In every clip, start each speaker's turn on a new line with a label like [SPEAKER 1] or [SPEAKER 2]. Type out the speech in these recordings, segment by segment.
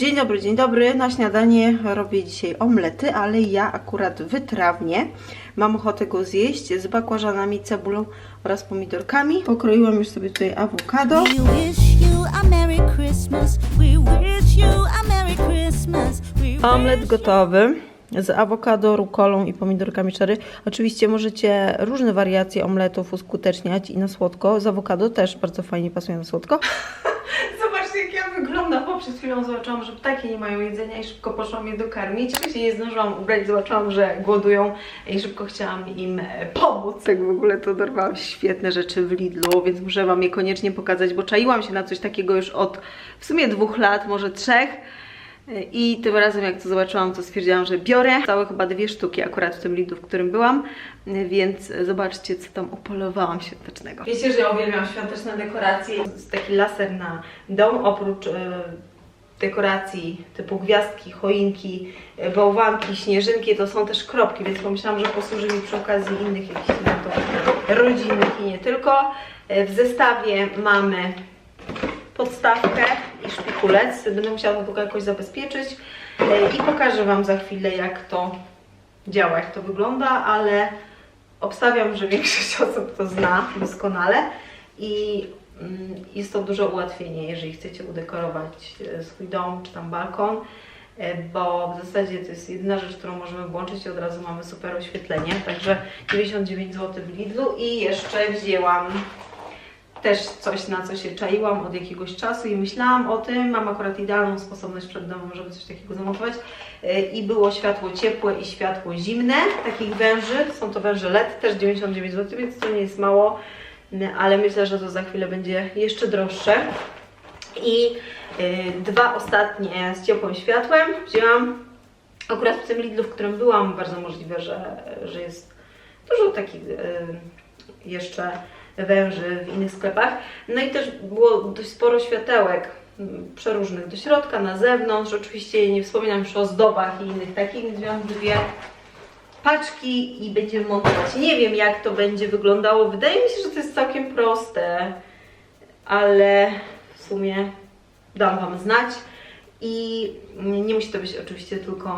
[SPEAKER 1] Dzień dobry, dzień dobry. Na śniadanie robię dzisiaj omlety, ale ja akurat wytrawnie. Mam ochotę go zjeść z bakłażanami, cebulą oraz pomidorkami. Pokroiłam już sobie tutaj awokado.
[SPEAKER 2] We wish you a Merry Christmas. We wish you a Merry Christmas. We
[SPEAKER 1] Omlet gotowy z awokado, rukolą i pomidorkami cherry. Oczywiście możecie różne wariacje omletów uskuteczniać i na słodko. Z awokado też bardzo fajnie pasuje na słodko. Ja wyglądam, bo przed chwilą zobaczyłam, że ptaki nie mają jedzenia i szybko poszłam je dokarmić. Oczywiście nie zdążyłam ubrać, zobaczyłam, że głodują i szybko chciałam im e, pomóc. Jak w ogóle to dorwałam świetne rzeczy w Lidlu, więc muszę Wam je koniecznie pokazać, bo czaiłam się na coś takiego już od w sumie dwóch lat, może trzech. I tym razem jak to zobaczyłam, to stwierdziłam, że biorę. Całe chyba dwie sztuki akurat w tym Lidlu, w którym byłam, więc zobaczcie, co tam upolowałam świątecznego. Wiecie, że ja uwielbiam świąteczne dekoracje. Jest taki laser na dom, oprócz e, dekoracji typu gwiazdki, choinki, e, bałwanki, śnieżynki, to są też kropki, więc pomyślałam, że posłuży mi przy okazji innych jakichś eventów rodzinnych i nie tylko. E, W zestawie mamy podstawkę i szpikulec. Będę musiała tylko jakoś zabezpieczyć i pokażę Wam za chwilę jak to działa, jak to wygląda, ale obstawiam, że większość osób to zna doskonale i mm, jest to duże ułatwienie, jeżeli chcecie udekorować e, swój dom czy tam balkon, e, bo w zasadzie to jest jedyna rzecz, którą możemy włączyć i od razu mamy super oświetlenie, także 99 zł w Lidlu i jeszcze wzięłam też coś, na co się czaiłam od jakiegoś czasu i myślałam o tym. Mam akurat idealną sposobność przed domem, żeby coś takiego zamontować. Yy, I było światło ciepłe i światło zimne, takich węży. Są to węże LED, też 99 zł, więc to nie jest mało, ale myślę, że to za chwilę będzie jeszcze droższe. I yy, dwa ostatnie z ciepłym światłem wzięłam akurat w tym Lidlu, w którym byłam. Bardzo możliwe, że, że jest dużo takich yy, jeszcze węży w innych sklepach. No i też było dość sporo światełek mm, przeróżnych do środka, na zewnątrz. Oczywiście nie wspominam już o zdobach i innych takich, więc wziąłam dwie paczki i będziemy montować. Nie wiem jak to będzie wyglądało. Wydaje mi się, że to jest całkiem proste, ale w sumie dam Wam znać. I nie musi to być oczywiście tylko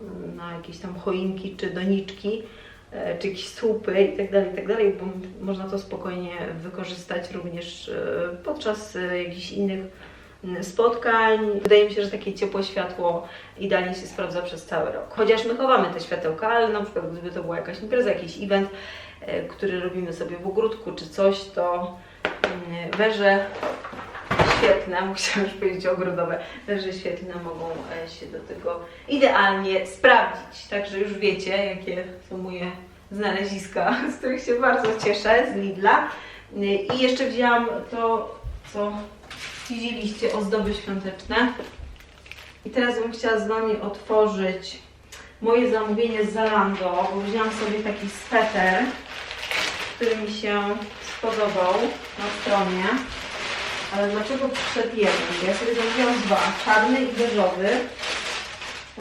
[SPEAKER 1] mm, na jakieś tam choinki czy doniczki, czy jakieś słupy i tak dalej, i tak bo można to spokojnie wykorzystać również e, podczas e, jakichś innych spotkań. Wydaje mi się, że takie ciepłe światło idealnie się sprawdza przez cały rok. Chociaż my chowamy te światełka, ale na przykład gdyby to była jakaś impreza, jakiś event, e, który robimy sobie w ogródku czy coś, to węże świetne, musiałam już powiedzieć ogrodowe, węże świetlne mogą e, się do tego idealnie sprawdzić. Także już wiecie, jakie są moje znaleziska, z których się bardzo cieszę, z Lidla. Y, I jeszcze wzięłam to, co widzieliście, ozdoby świąteczne. I teraz bym chciała z Wami otworzyć moje zamówienie z Zalando, bo wzięłam sobie taki sweter, który mi się spodobał na stronie. Ale dlaczego przyszedł jeden? Ja sobie zamówiłam dwa, czarny i beżowy.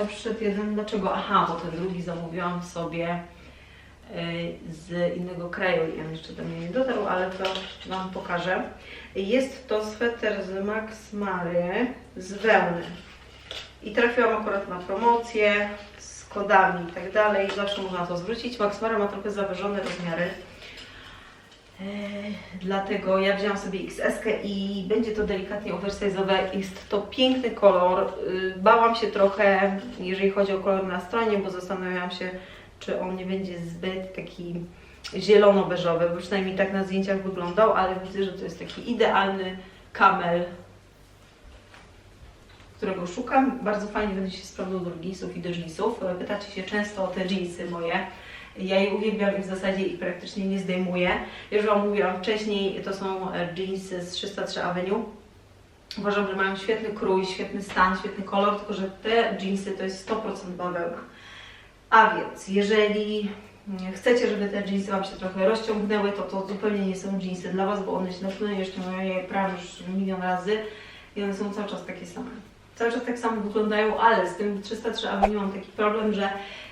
[SPEAKER 1] A przyszedł jeden, dlaczego? Aha, bo ten drugi zamówiłam sobie y, z innego kraju i on jeszcze do mnie nie dotarł, ale to Wam pokażę. Jest to sweter z Max Mary z wełny. I trafiłam akurat na promocję z kodami i tak dalej. Zawsze można to zwrócić. Max Mara ma trochę zawyżone rozmiary. Eee, Dlatego ja wzięłam sobie XS i będzie to delikatnie oversize'owe. Jest to piękny kolor. Yy, Bałam się trochę, jeżeli chodzi o kolor na stronie, bo zastanawiałam się, czy on nie będzie zbyt taki zielono-beżowy, bo przynajmniej tak na zdjęciach wyglądał, ale widzę, że to jest taki idealny kamel, którego szukam. Bardzo fajnie będzie się sprawdzał do jeansów i do jeansów. E, Pytacie się często o te jeansy moje. Ja je uwielbiam i w zasadzie ich praktycznie nie zdejmuję. Już Wam mówiłam wcześniej, to są e, jeansy z 303 Avenue. Uważam, że mają świetny krój, świetny stan, świetny kolor, tylko że te jeansy to jest 100% bawełna. A więc, jeżeli mm, chcecie, żeby te jeansy Wam się trochę rozciągnęły, to to zupełnie nie są jeansy dla Was, bo one się na pewno jeszcze mają je prawie już milion razy i one są cały czas takie same. cały czas tak samo wyglądają, ale z tym 303 Avenue mam taki problem, że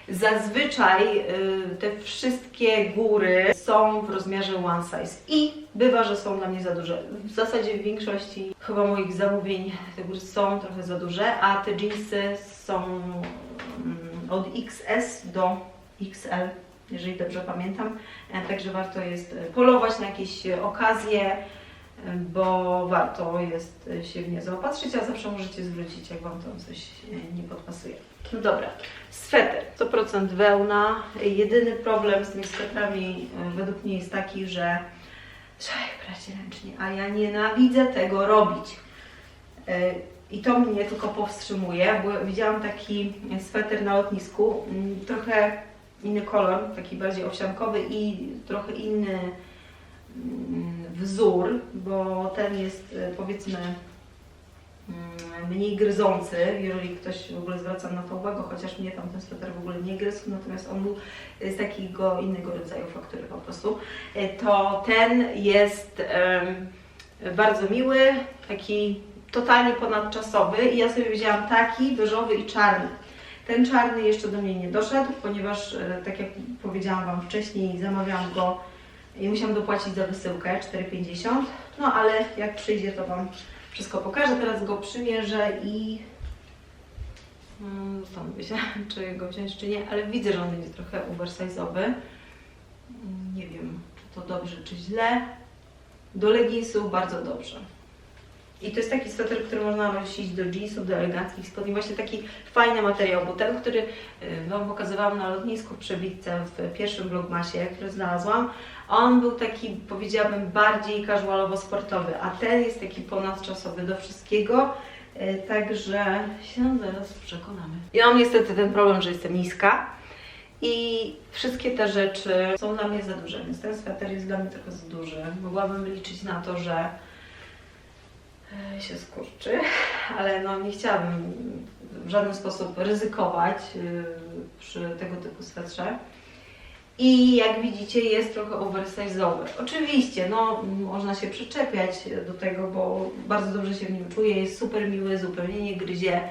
[SPEAKER 1] zazwyczaj y, te wszystkie góry są w rozmiarze one size i bywa, że są dla mnie za duże. W zasadzie w większości chyba moich zamówień te góry są trochę za duże, a te jeansy są mm, od XS do XL, jeżeli dobrze pamiętam. E, Także warto jest e, polować na jakieś okazje, bo warto jest się w nie zaopatrzyć, a zawsze możecie zwrócić, jak Wam tam coś nie podpasuje. No dobra, sweter, 100% wełna. Jedyny problem z tymi swetrami e, według mnie jest taki, że trzeba je brać ręcznie, a ja nienawidzę tego robić. E, I to mnie tylko powstrzymuje, bo widziałam taki sweter na lotnisku, mm, trochę inny kolor, taki bardziej owsiankowy i trochę inny wzór, bo ten jest e, powiedzmy mm, mniej gryzący, jeżeli ktoś w ogóle zwraca na to uwagę, chociaż mnie tam ten sweter w ogóle nie gryzł, natomiast on był z takiego innego rodzaju faktury po prostu, E, to ten jest bardzo miły, taki totalnie ponadczasowy i ja sobie wzięłam taki beżowy i czarny. Ten czarny jeszcze do mnie nie doszedł, ponieważ e, tak jak powiedziałam Wam wcześniej, zamawiałam go i musiałam dopłacić za wysyłkę 4,50. No ale jak przyjdzie, to Wam wszystko pokażę. Teraz go przymierzę i mm, zastanowię się, czy go wziąć, czy nie, ale widzę, że on będzie trochę oversize'owy. Mm, Nie wiem, czy to dobrze, czy źle. Do leginsów bardzo dobrze. I to jest taki sweter, który można nosić do jeansów, do eleganckich spodni. Właśnie taki fajny materiał, bo ten, który y, Wam pokazywałam na lotnisku w Przebitce w pierwszym vlogmasie, który znalazłam, on był taki, powiedziałabym, bardziej casualowo-sportowy, a ten jest taki ponadczasowy do wszystkiego. y, Także się zaraz przekonamy. Ja mam niestety ten problem, że jestem niska i wszystkie te rzeczy są dla mnie za duże, więc ten sweter jest dla mnie trochę za duży. Mogłabym liczyć na to, że się skurczy, ale no nie chciałabym w żaden sposób ryzykować y, przy tego typu swetrze. I jak widzicie jest trochę oversize'owy. Oczywiście, no można się przyczepiać do tego, bo bardzo dobrze się w nim czuję, jest super miły, zupełnie nie gryzie.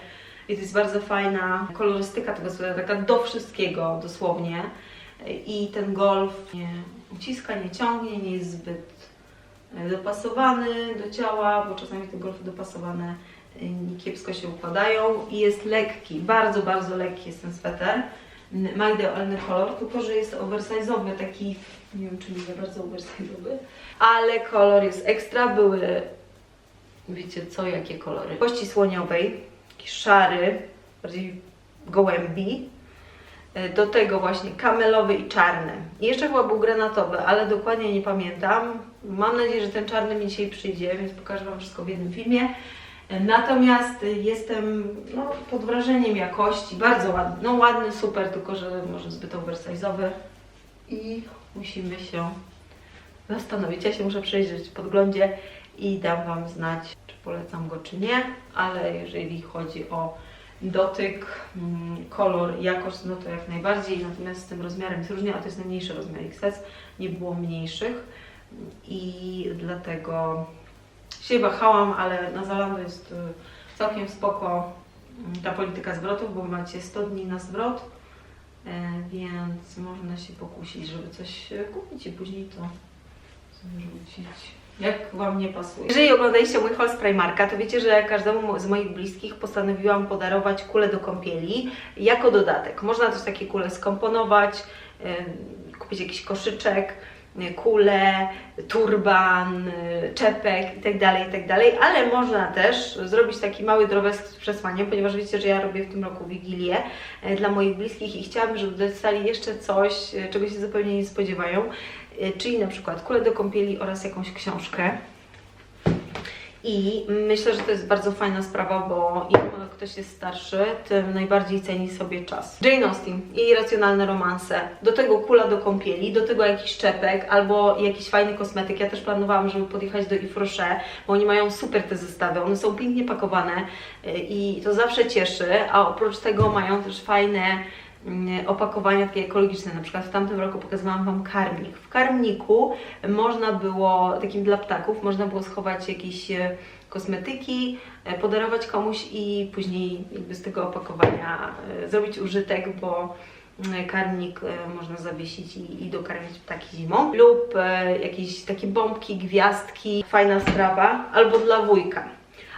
[SPEAKER 1] I to jest bardzo fajna kolorystyka tego swetra, taka do wszystkiego dosłownie. I ten golf nie uciska, nie ciągnie, nie jest zbyt e, dopasowany do ciała, bo czasami te golfy dopasowane e, kiepsko się układają i jest lekki, bardzo, bardzo lekki jest ten sweter. Ma idealny kolor, tylko że jest oversize'owy, taki, nie wiem czy nie bardzo oversize'owy, ale kolor jest ekstra, były, wiecie co, jakie kolory. Kości słoniowej, szary, bardziej gołębi, E, do tego właśnie kamelowy i czarny. I jeszcze chyba był granatowy, ale dokładnie nie pamiętam. Mam nadzieję, że ten czarny mi dzisiaj przyjdzie, więc pokażę Wam wszystko w jednym filmie. Natomiast jestem no, pod wrażeniem jakości, bardzo ładny, no ładny, super, tylko że może zbyt oversize'owy i musimy się zastanowić. Ja się muszę przejrzeć w podglądzie i dam Wam znać, czy polecam go, czy nie, ale jeżeli chodzi o dotyk, mm, kolor, jakość, no to jak najbardziej. Natomiast z tym rozmiarem jest różnie, a to jest najmniejszy rozmiar XS, nie było mniejszych i dlatego się wahałam, ale na Zalando jest y, całkiem spoko mm, ta polityka zwrotów, bo macie 100 dni na zwrot, e, więc można się pokusić, żeby coś e, kupić i później to zrzucić. Jak Wam nie pasuje. Jeżeli oglądaliście mój haul z Primarka, to wiecie, że każdemu z moich bliskich postanowiłam podarować kulę do kąpieli jako dodatek. Można też takie kule skomponować, y, kupić jakiś koszyczek, kulę, turban, y, czepek itd., itd., ale można też zrobić taki mały drobiazg z przesłaniem, ponieważ wiecie, że ja robię w tym roku Wigilię y, dla moich bliskich i chciałabym, żeby dostali jeszcze coś, y, czego się zupełnie nie spodziewają, czyli na przykład kulę do kąpieli oraz jakąś książkę. I myślę, że to jest bardzo fajna sprawa, bo im ktoś jest starszy, tym najbardziej ceni sobie czas. Jane Austen i racjonalne romanse, do tego kula do kąpieli, do tego jakiś czepek albo jakiś fajny kosmetyk. Ja też planowałam, żeby podjechać do Yves Rocher, bo oni mają super te zestawy, one są pięknie pakowane y, i to zawsze cieszy, a oprócz tego mają też fajne mm, opakowania takie ekologiczne. Na przykład w tamtym roku pokazywałam Wam karmnik. W karmniku można było, takim dla ptaków, można było schować jakiś e, kosmetyki, e, podarować komuś i później jakby z tego opakowania e, zrobić użytek, bo e, można zawiesić i, dokarmić ptaki zimą. Lub jakieś takie bombki, gwiazdki, fajna sprawa, albo dla wujka.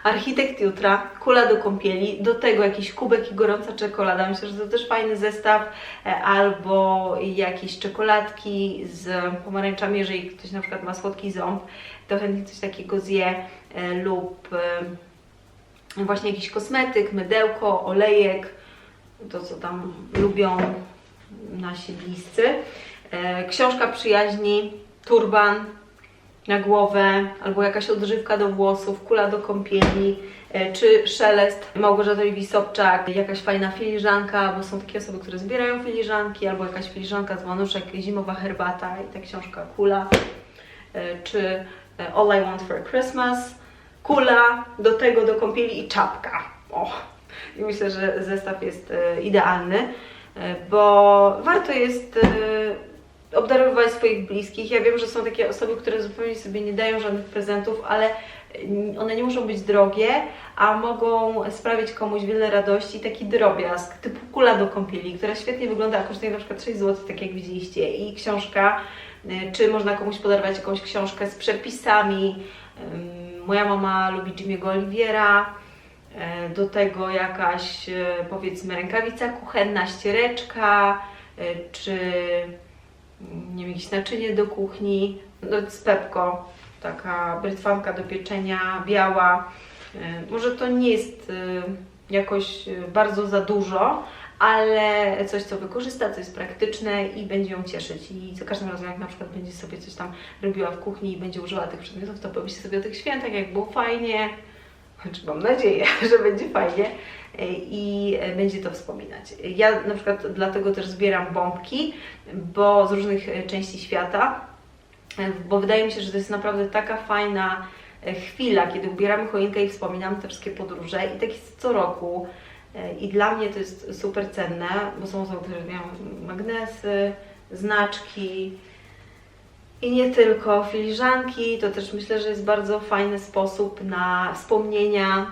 [SPEAKER 1] Architekt jutra, kula do kąpieli, do tego jakiś kubek i gorąca czekolada. Myślę, że to też fajny zestaw. E, Albo jakieś czekoladki z pomarańczami, jeżeli ktoś na przykład ma słodki ząb, to chętnie coś takiego zje. E, Lub e, właśnie jakiś kosmetyk, mydełko, olejek, to co tam lubią nasi bliscy. Książka przyjaźni, turban, na głowę, albo jakaś odżywka do włosów, kula do kąpieli, e, czy szelest Małgorzaty Sobczak, jakaś fajna filiżanka, bo są takie osoby, które zbierają filiżanki, albo jakaś filiżanka z łanuszek, zimowa herbata i ta książka kula, e, czy e, All I Want for Christmas, kula, do tego do kąpieli i czapka. O, i myślę, że zestaw jest idealny, bo warto jest obdarowywać swoich bliskich. Ja wiem, że są takie osoby, które zupełnie sobie nie dają żadnych prezentów, ale mm, one nie muszą być drogie, a mogą sprawić komuś wiele radości. Taki drobiazg, typu kula do kąpieli, która świetnie wygląda, a kosztuje na przykład 6 zł, tak jak widzieliście, i książka, y, czy można komuś podarować jakąś książkę z przepisami. Moja mama lubi Jimmy'ego Oliviera, e, do tego jakaś e, powiedzmy rękawica kuchenna, ściereczka, czy nie wiem, jakieś naczynie do kuchni, no, z Pepko, taka brytwanka do pieczenia, biała. E, Może to nie jest e, jakoś e, bardzo za dużo, ale coś, co wykorzysta, co jest praktyczne i będzie ją cieszyć. I za każdym razem, jak na przykład będzie sobie coś tam robiła w kuchni i będzie użyła tych przedmiotów, to pomyśli sobie o tych świętach, jak było fajnie, znaczy mam nadzieję, że będzie fajnie i e, będzie to wspominać. Ja na przykład dlatego też zbieram bombki, bo z różnych e, części świata, e, bo wydaje mi się, że to jest naprawdę taka fajna e, chwila, kiedy ubieramy choinkę i wspominamy te wszystkie podróże i tak jest co roku. E, I dla mnie to jest super cenne, bo są osoby, które mają magnesy, znaczki, i nie tylko filiżanki, to też myślę, że jest bardzo fajny sposób na wspomnienia,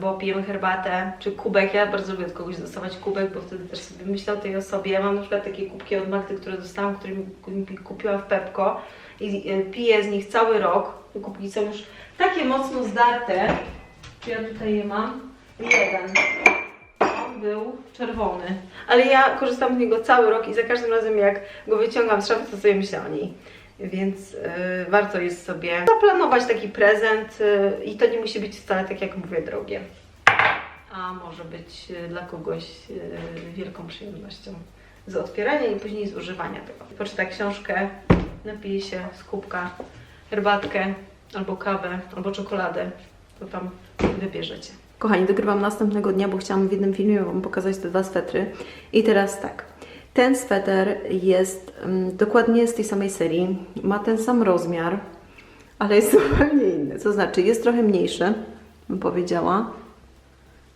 [SPEAKER 1] bo pijemy herbatę, czy kubek. Ja bardzo lubię od kogoś dostawać kubek, bo wtedy też sobie myślę o tej osobie. Ja mam na przykład takie kubki od Magdy, które dostałam, które mi kupiła w Pepko i e, piję z nich cały rok. Te kubki są już takie mocno zdarte. Ja tutaj je mam? Jeden. On był czerwony, ale ja korzystam z niego cały rok i za każdym razem jak go wyciągam z szafy, to sobie myślę o niej. Więc y, warto jest sobie zaplanować taki prezent y, i to nie musi być wcale tak jak mówię drogie. A może być y, dla kogoś wielką przyjemnością z otwierania i później z używania tego. Poczyta książkę, napije się z kubka herbatkę, albo kawę, albo czekoladę, to tam wybierzecie. Kochani, dogrywam następnego dnia, bo chciałam w jednym filmie Wam pokazać te dwa swetry. I teraz tak. Ten sweter jest mm, dokładnie z tej samej serii. Ma ten sam rozmiar, ale jest zupełnie inny. To znaczy, jest trochę mniejszy, bym powiedziała.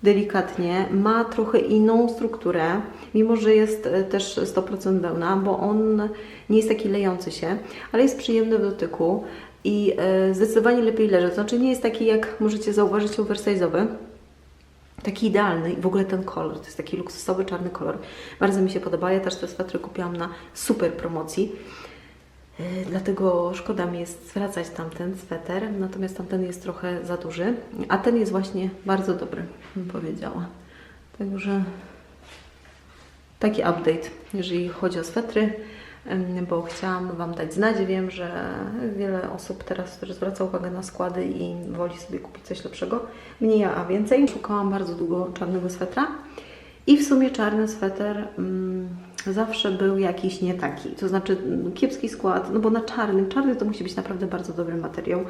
[SPEAKER 1] Delikatnie. Ma trochę inną strukturę, mimo że jest e, też 100% wełna, bo on nie jest taki lejący się, ale jest przyjemny w dotyku i e, zdecydowanie lepiej leży. To znaczy, nie jest taki, jak możecie zauważyć, oversize'owy. Taki idealny i w ogóle ten kolor, to jest taki luksusowy czarny kolor. Bardzo mi się podoba. Ja też te swetry kupiłam na super promocji. Yy, Dlatego szkoda mi jest zwracać tamten sweter, natomiast tamten jest trochę za duży, a ten jest właśnie bardzo dobry, bym powiedziała. Także taki update, jeżeli chodzi o swetry, bo chciałam Wam dać znać. Wiem, że wiele osób teraz też zwraca uwagę na składy i woli sobie kupić coś lepszego. Mniej, a więcej. Szukałam bardzo długo czarnego swetra i w sumie czarny sweter mm, zawsze był jakiś nie taki. To znaczy kiepski skład, no bo na czarnym, czarny to musi być naprawdę bardzo dobry materiał,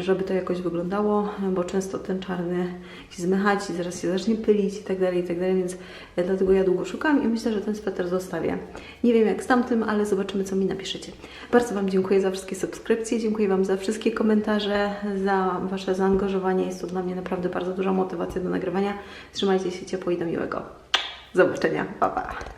[SPEAKER 1] żeby to jakoś wyglądało, bo często ten czarny się zmychać i zaraz się zacznie pylić i tak dalej, i tak dalej, więc dlatego ja długo szukam i myślę, że ten sweter zostawię. Nie wiem jak z tamtym, ale zobaczymy co mi napiszecie. Bardzo Wam dziękuję za wszystkie subskrypcje, dziękuję Wam za wszystkie komentarze, za Wasze zaangażowanie. Jest to dla mnie naprawdę bardzo duża motywacja do nagrywania. Trzymajcie się ciepło i do miłego. Zobaczenia. Pa, pa.